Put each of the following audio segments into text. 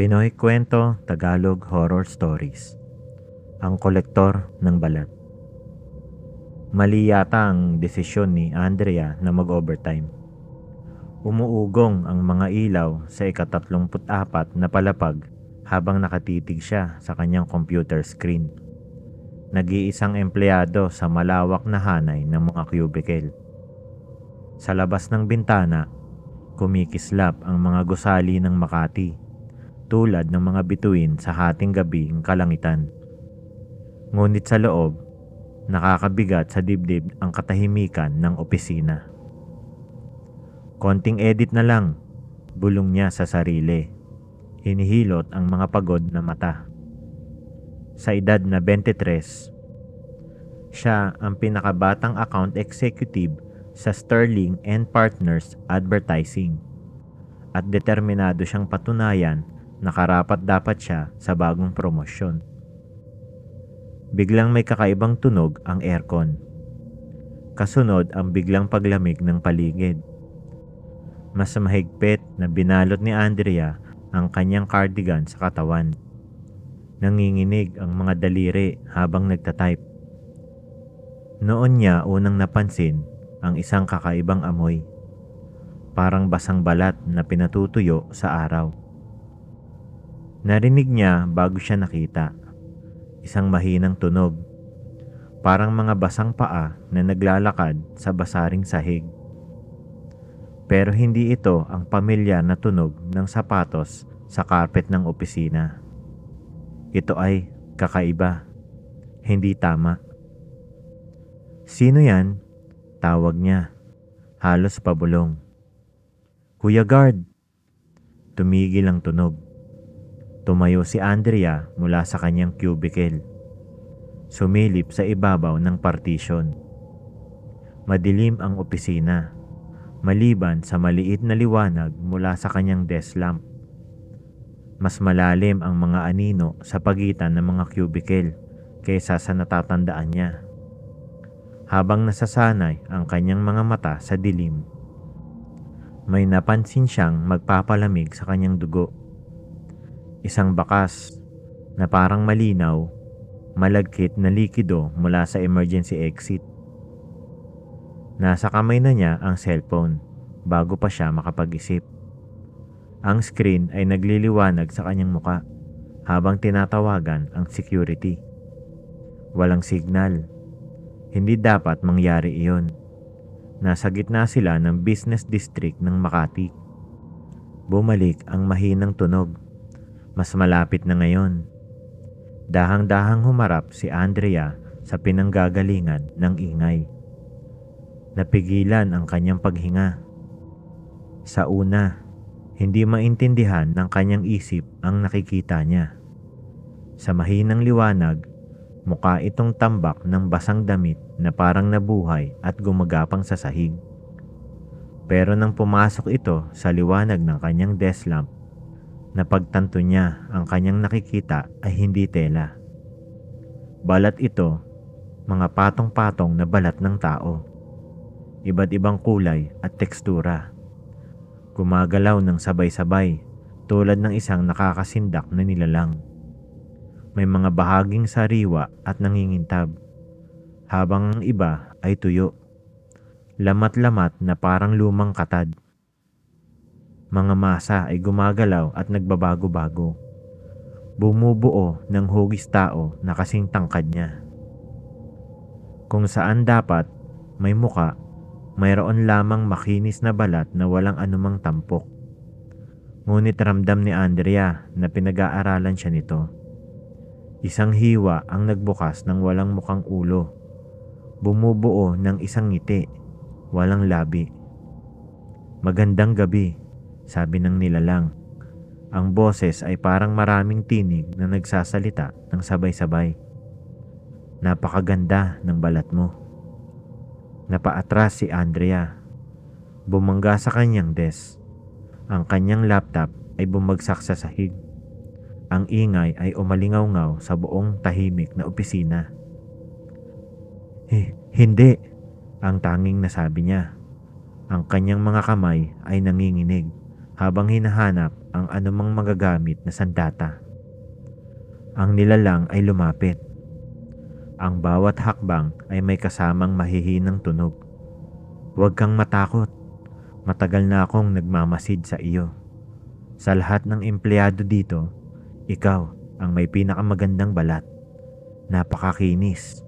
Pinoy Kwento Tagalog Horror Stories Ang kolektor ng balat Mali yata ang desisyon ni Andrea na mag-overtime. Umuugong ang mga ilaw sa ikatatlumput-apat na palapag habang nakatitig siya sa kanyang computer screen. Nag-iisang empleyado sa malawak na hanay ng mga cubicle. Sa labas ng bintana, kumikislap ang mga gusali ng Makati tulad ng mga bituin sa hating gabi ng kalangitan. Ngunit sa loob, nakakabigat sa dibdib ang katahimikan ng opisina. Konting edit na lang, bulong niya sa sarili. Hinihilot ang mga pagod na mata. Sa edad na 23, siya ang pinakabatang account executive sa Sterling and Partners Advertising at determinado siyang patunayan na karapat dapat siya sa bagong promosyon. Biglang may kakaibang tunog ang aircon. Kasunod ang biglang paglamig ng paligid. Mas mahigpit na binalot ni Andrea ang kanyang cardigan sa katawan. Nanginginig ang mga daliri habang nagtatype. Noon niya unang napansin ang isang kakaibang amoy. Parang basang balat na pinatutuyo sa araw. Narinig niya bago siya nakita. Isang mahinang tunog. Parang mga basang paa na naglalakad sa basaring sahig. Pero hindi ito ang pamilyar na tunog ng sapatos sa carpet ng opisina. Ito ay kakaiba. Hindi tama. Sino yan? Tawag niya. Halos pabulong. Kuya Guard! Tumigil ang tunog. Tumayo si Andrea mula sa kanyang cubicle. Sumilip sa ibabaw ng partition. Madilim ang opisina, maliban sa maliit na liwanag mula sa kanyang desk lamp. Mas malalim ang mga anino sa pagitan ng mga cubicle kaysa sa natatandaan niya. Habang nasasanay ang kanyang mga mata sa dilim, may napansin siyang magpapalamig sa kanyang dugo. Isang bakas na parang malinaw, malagkit na likido mula sa emergency exit. Nasa kamay na niya ang cellphone bago pa siya makapag-isip. Ang screen ay nagliliwanag sa kanyang muka habang tinatawagan ang security. Walang signal. Hindi dapat mangyari iyon. Nasa gitna sila ng business district ng Makati. Bumalik ang mahinang tunog. Mas malapit na ngayon. Dahang-dahang humarap si Andrea sa pinanggagalingan ng ingay. Napigilan ang kanyang paghinga. Sa una, hindi maintindihan ng kanyang isip ang nakikita niya. Sa mahinang liwanag, mukha itong tambak ng basang damit na parang nabuhay at gumagapang sa sahig. Pero nang pumasok ito sa liwanag ng kanyang desk lamp, napagtanto niya ang kanyang nakikita ay hindi tela. Balat ito, mga patong-patong na balat ng tao. Iba't ibang kulay at tekstura. Gumagalaw ng sabay-sabay tulad ng isang nakakasindak na nilalang. May mga bahaging sariwa at nangingintab, habang ang iba ay tuyo. Lamat-lamat na parang lumang katad. Mga masa ay gumagalaw at nagbabago-bago. Bumubuo ng hugis tao na kasing tangkad niya. Kung saan dapat may muka, mayroon lamang makinis na balat na walang anumang tampok. Ngunit ramdam ni Andrea na pinag-aaralan siya nito. Isang hiwa ang nagbukas ng walang mukhang ulo. Bumubuo ng isang ngiti, walang labi. Magandang gabi, sabi ng nilalang. Ang boses ay parang maraming tinig na nagsasalita ng sabay-sabay. Napakaganda ng balat mo. Napaatras si Andrea. Bumangga sa kanyang desk. Ang kanyang laptop ay bumagsak sa sahig. Ang ingay ay umalingaw-ngaw sa buong tahimik na opisina. Eh, hindi, ang tanging nasabi niya. Ang kanyang mga kamay ay nanginginig habang hinahanap ang anumang magagamit na sandata. Ang nilalang ay lumapit. Ang bawat hakbang ay may kasamang mahihinang tunog. Huwag kang matakot. Matagal na akong nagmamasid sa iyo. Sa lahat ng empleyado dito, ikaw ang may pinakamagandang balat. Napakakinis,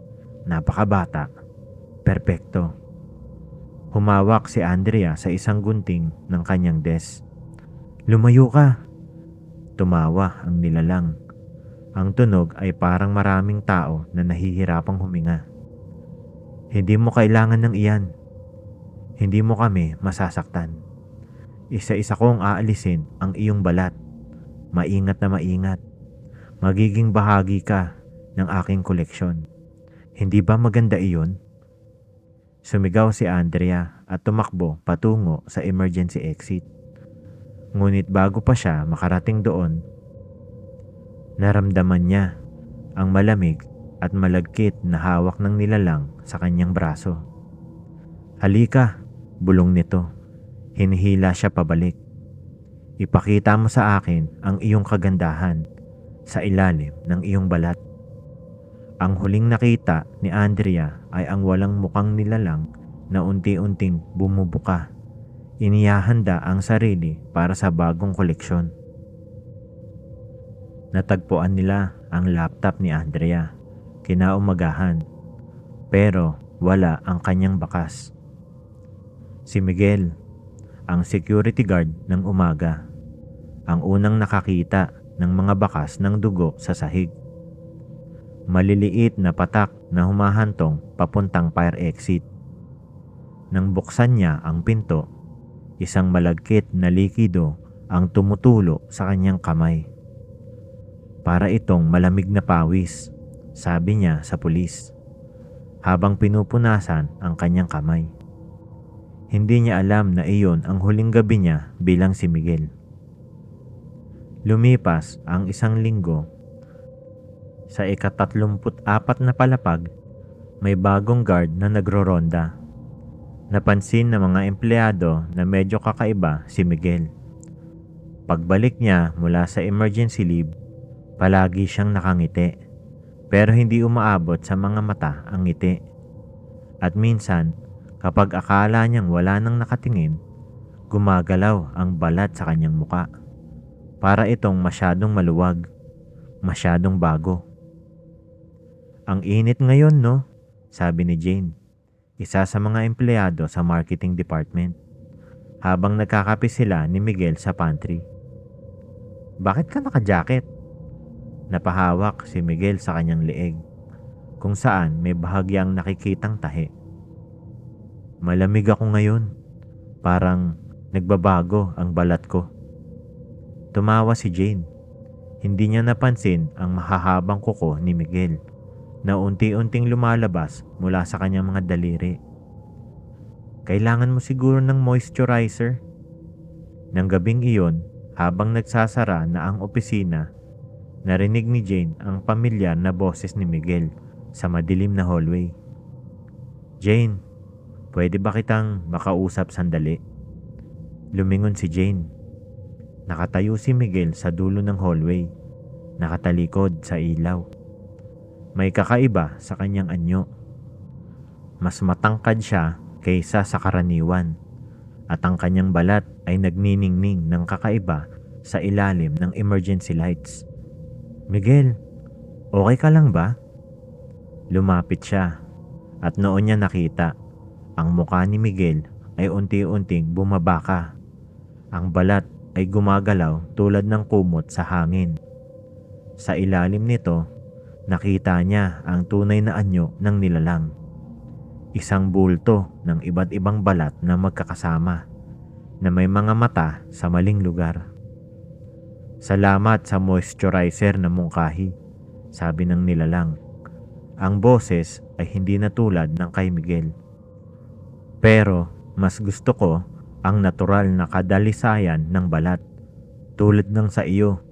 napakabata, perpekto. Humawak si Andrea sa isang gunting ng kanyang desk. Lumayo ka! Tumawa ang nilalang. Ang tunog ay parang maraming tao na nahihirapang huminga. Hindi mo kailangan ng iyan. Hindi mo kami masasaktan. Isa-isa kong aalisin ang iyong balat. Maingat na maingat. Magiging bahagi ka ng aking koleksyon. Hindi ba maganda iyon? Sumigaw si Andrea at tumakbo patungo sa emergency exit. Ngunit bago pa siya makarating doon, naramdaman niya ang malamig at malagkit na hawak ng nilalang sa kanyang braso. Halika, bulong nito. Hinihila siya pabalik. Ipakita mo sa akin ang iyong kagandahan sa ilalim ng iyong balat. Ang huling nakita ni Andrea ay ang walang mukhang nilalang na unti-unting bumubuka. Iniyahanda ang sarili para sa bagong koleksyon. Natagpuan nila ang laptop ni Andrea kinaumagahan pero wala ang kanyang bakas. Si Miguel, ang security guard ng umaga, ang unang nakakita ng mga bakas ng dugo sa sahig. Maliliit na patak na humahantong papuntang fire exit. Nang buksan niya ang pinto, isang malagkit na likido ang tumutulo sa kanyang kamay. Para itong malamig na pawis, sabi niya sa pulis, habang pinupunasan ang kanyang kamay. Hindi niya alam na iyon ang huling gabi niya bilang si Miguel. Lumipas ang isang linggo. Sa ikatatlumput apat na palapag, may bagong guard na nagroronda. Napansin ng mga empleyado na medyo kakaiba si Miguel. Pagbalik niya mula sa emergency leave, palagi siyang nakangiti. Pero hindi umaabot sa mga mata ang ngiti. At minsan, kapag akala niyang wala nang nakatingin, gumagalaw ang balat sa kanyang muka. Para itong masyadong maluwag, masyadong bago. Ang init ngayon no, sabi ni Jane, isa sa mga empleyado sa marketing department, habang nagkakape sila ni Miguel sa pantry. Bakit ka naka-jacket? Napahawak si Miguel sa kanyang leeg, kung saan may bahagyang nakikitang tahi. Malamig ako ngayon, parang nagbabago ang balat ko. Tumawa si Jane. Hindi niya napansin ang mahahabang kuko ni Miguel na unti-unting lumalabas mula sa kanyang mga daliri. Kailangan mo siguro ng moisturizer. Nang gabing iyon, habang nagsasara na ang opisina, narinig ni Jane ang pamilyar na boses ni Miguel sa madilim na hallway. Jane, pwede ba kitang makausap sandali? Lumingon si Jane Nakatayo si Miguel sa dulo ng hallway, nakatalikod sa ilaw. May kakaiba sa kanyang anyo. Mas matangkad siya kaysa sa karaniwan at ang kanyang balat ay nagniningning ng kakaiba sa ilalim ng emergency lights. Miguel, okay ka lang ba? Lumapit siya at noon niya nakita ang mukha ni Miguel ay unti-unting bumabaka. Ang balat ay gumagalaw tulad ng kumot sa hangin. Sa ilalim nito, nakita niya ang tunay na anyo ng nilalang. Isang bulto ng iba't ibang balat na magkakasama na may mga mata sa maling lugar. Salamat sa moisturizer na mungkahi, sabi ng nilalang. Ang boses ay hindi na tulad ng kay Miguel. Pero mas gusto ko ang natural na kadalisayan ng balat tulad ng sa iyo.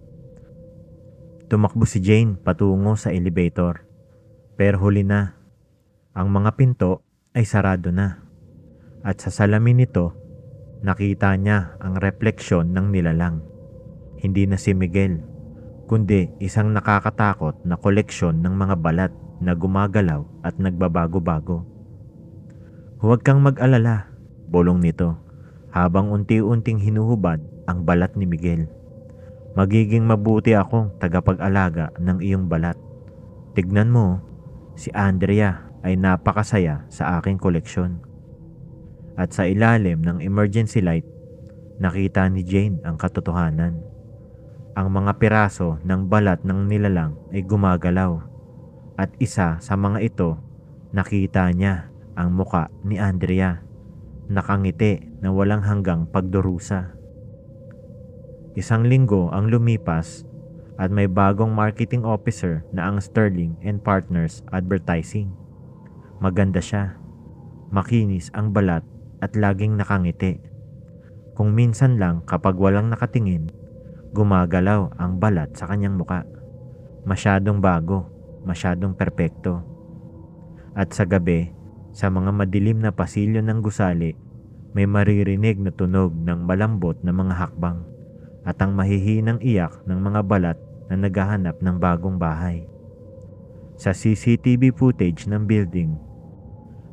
Tumakbo si Jane patungo sa elevator pero huli na. Ang mga pinto ay sarado na at sa salamin nito nakita niya ang refleksyon ng nilalang. Hindi na si Miguel, kundi isang nakakatakot na koleksyon ng mga balat na gumagalaw at nagbabago-bago. Huwag kang mag-alala, bulong nito, habang unti-unting hinuhubad ang balat ni Miguel. Magiging mabuti akong tagapag-alaga ng iyong balat. Tignan mo, si Andrea ay napakasaya sa aking koleksyon. At sa ilalim ng emergency light, nakita ni Jane ang katotohanan. Ang mga piraso ng balat ng nilalang ay gumagalaw at isa sa mga ito nakita niya ang muka ni Andrea nakangiti na walang hanggang pagdurusa. Isang linggo ang lumipas at may bagong marketing officer na ang Sterling and Partners Advertising. Maganda siya. Makinis ang balat at laging nakangiti. Kung minsan lang kapag walang nakatingin, gumagalaw ang balat sa kanyang muka. Masyadong bago, masyadong perpekto. At sa gabi, sa mga madilim na pasilyo ng gusali, may maririnig na tunog ng malambot na mga hakbang at ang mahihinang iyak ng mga balat na naghahanap ng bagong bahay. Sa CCTV footage ng building,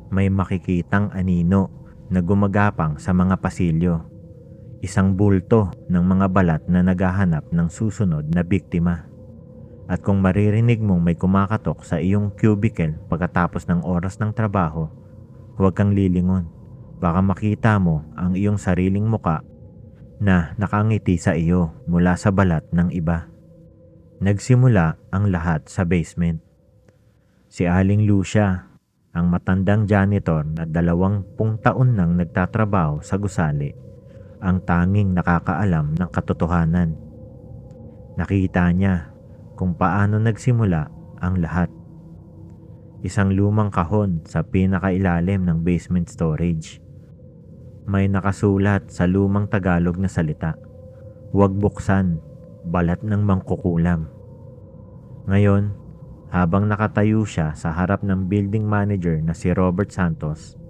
may makikitang anino na gumagapang sa mga pasilyo. Isang bulto ng mga balat na naghahanap ng susunod na biktima. At kung maririnig mong may kumakatok sa iyong cubicle pagkatapos ng oras ng trabaho, huwag kang lilingon. Baka makita mo ang iyong sariling muka na nakangiti sa iyo mula sa balat ng iba. Nagsimula ang lahat sa basement. Si Aling Lucia, ang matandang janitor na dalawang pung taon nang nagtatrabaho sa gusali, ang tanging nakakaalam ng katotohanan. Nakita niya kung paano nagsimula ang lahat. Isang lumang kahon sa pinakailalim ng basement storage. May nakasulat sa lumang Tagalog na salita. Huwag buksan, balat ng mangkukulam. Ngayon, habang nakatayo siya sa harap ng building manager na si Robert Santos,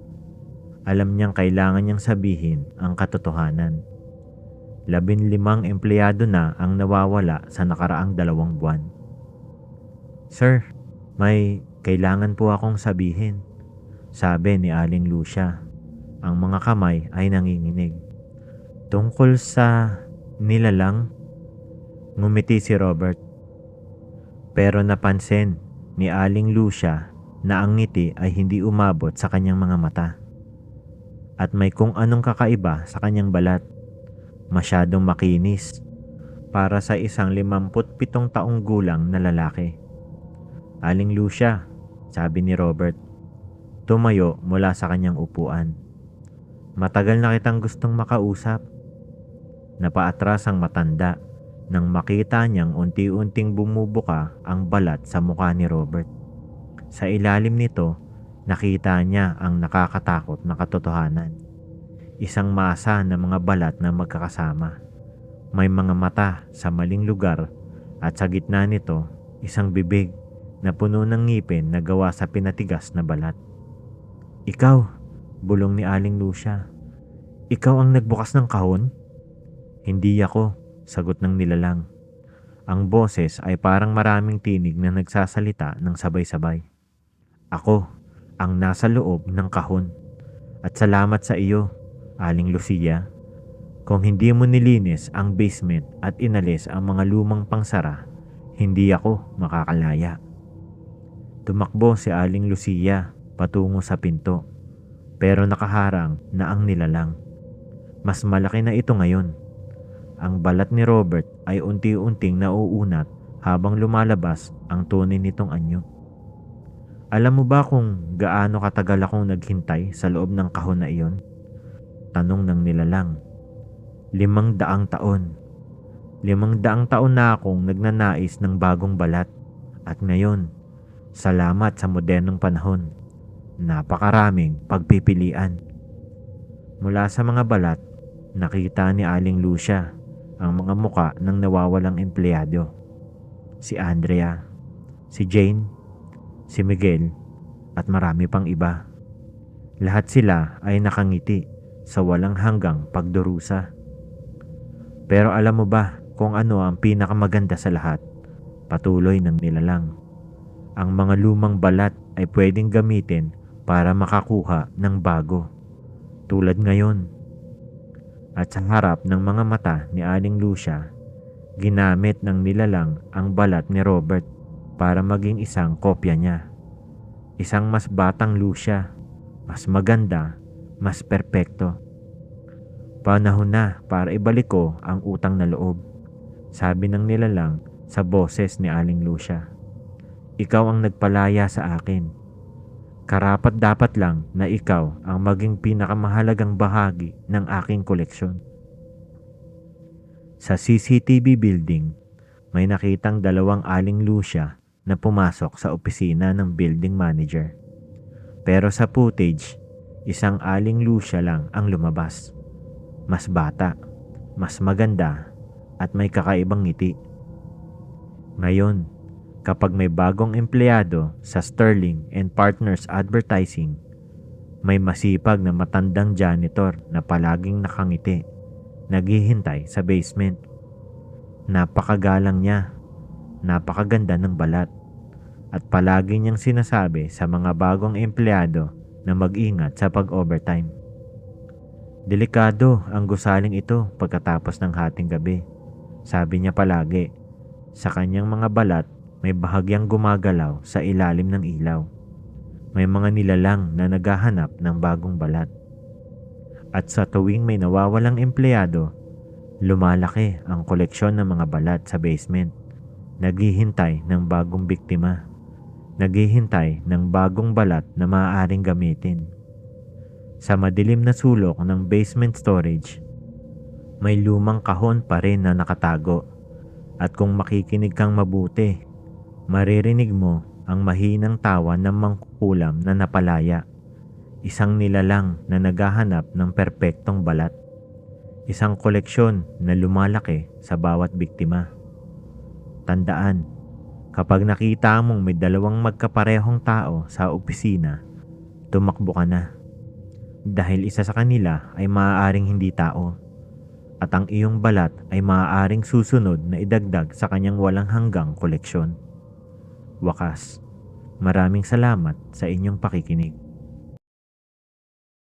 alam niyang kailangan niyang sabihin ang katotohanan. Labin limang empleyado na ang nawawala sa nakaraang dalawang buwan. Sir, may kailangan po akong sabihin, sabi ni Aling Lucia. Ang mga kamay ay nanginginig. Tungkol sa nilalang, ngumiti si Robert. Pero napansin ni Aling Lucia na ang ngiti ay hindi umabot sa kanyang mga mata. At may kung anong kakaiba sa kanyang balat masyadong makinis para sa isang 57 taong gulang na lalaki. Aling Lucia, sabi ni Robert, tumayo mula sa kanyang upuan. Matagal na kitang gustong makausap. Napaatras ang matanda nang makita niyang unti-unting bumubuka ang balat sa mukha ni Robert. Sa ilalim nito, nakita niya ang nakakatakot na katotohanan isang masa ng mga balat na magkakasama. May mga mata sa maling lugar at sa gitna nito isang bibig na puno ng ngipin na gawa sa pinatigas na balat. Ikaw, bulong ni Aling Lucia. Ikaw ang nagbukas ng kahon? Hindi ako, sagot ng nilalang. Ang boses ay parang maraming tinig na nagsasalita ng sabay-sabay. Ako, ang nasa loob ng kahon. At salamat sa iyo, Aling Lucia, kung hindi mo nilinis ang basement at inalis ang mga lumang pangsara, hindi ako makakalaya. Tumakbo si Aling Lucia patungo sa pinto, pero nakaharang na ang nilalang. Mas malaki na ito ngayon. Ang balat ni Robert ay unti-unting nauunat habang lumalabas ang tunay nitong anyo. Alam mo ba kung gaano katagal akong naghintay sa loob ng kahon na iyon? Tanong ng nilalang. Limang daang taon. Limang daang taon na akong nagnanais ng bagong balat. At ngayon, salamat sa modernong panahon. Napakaraming pagpipilian. Mula sa mga balat, nakita ni Aling Lucia ang mga muka ng nawawalang empleyado. Si Andrea, si Jane, si Miguel, at marami pang iba. Lahat sila ay nakangiti sa walang hanggang pagdurusa. Pero alam mo ba kung ano ang pinakamaganda sa lahat. Patuloy ng nilalang. Ang mga lumang balat ay pwedeng gamitin para makakuha ng bago. Tulad ngayon. At sa harap ng mga mata ni Aling Lucia, ginamit ng nilalang ang balat ni Robert para maging isang kopya niya. Isang mas batang Lucia, mas maganda, mas perpekto. Panahon na para ibalik ko ang utang na loob, sabi ng nilalang sa boses ni Aling Lucia. Ikaw ang nagpalaya sa akin. Karapat dapat lang na ikaw ang maging pinakamahalagang bahagi ng aking koleksyon. Sa CCTV building, may nakitang dalawang aling Lucia na pumasok sa opisina ng building manager. Pero sa footage, isang aling Lucia lang ang lumabas. Mas bata, mas maganda, at may kakaibang ngiti. Ngayon, kapag may bagong empleyado sa Sterling and Partners Advertising, may masipag na matandang janitor na palaging nakangiti, naghihintay sa basement. Napakagalang niya, napakaganda ng balat, at palagi niyang sinasabi sa mga bagong empleyado na mag-ingat sa pag-overtime. Delikado ang gusaling ito pagkatapos ng hating gabi. Sabi niya palagi, sa kanyang mga balat may bahagyang gumagalaw sa ilalim ng ilaw. May mga nilalang na naghahanap ng bagong balat. At sa tuwing may nawawalang empleyado, lumalaki ang koleksyon ng mga balat sa basement. Naghihintay ng bagong biktima. Naghihintay ng bagong balat na maaaring gamitin. Sa madilim na sulok ng basement storage, may lumang kahon pa rin na nakatago. At kung makikinig kang mabuti, maririnig mo ang mahinang tawa ng mangkukulam na napalaya. Isang nilalang na naghahanap ng perpektong balat. Isang koleksyon na lumalaki sa bawat biktima. Tandaan, kapag nakita mong may dalawang magkaparehong tao sa opisina, tumakbo ka na. Dahil isa sa kanila ay maaaring hindi tao at ang iyong balat ay maaaring susunod na idagdag sa kanyang walang hanggang koleksyon. Wakas, maraming salamat sa inyong pakikinig.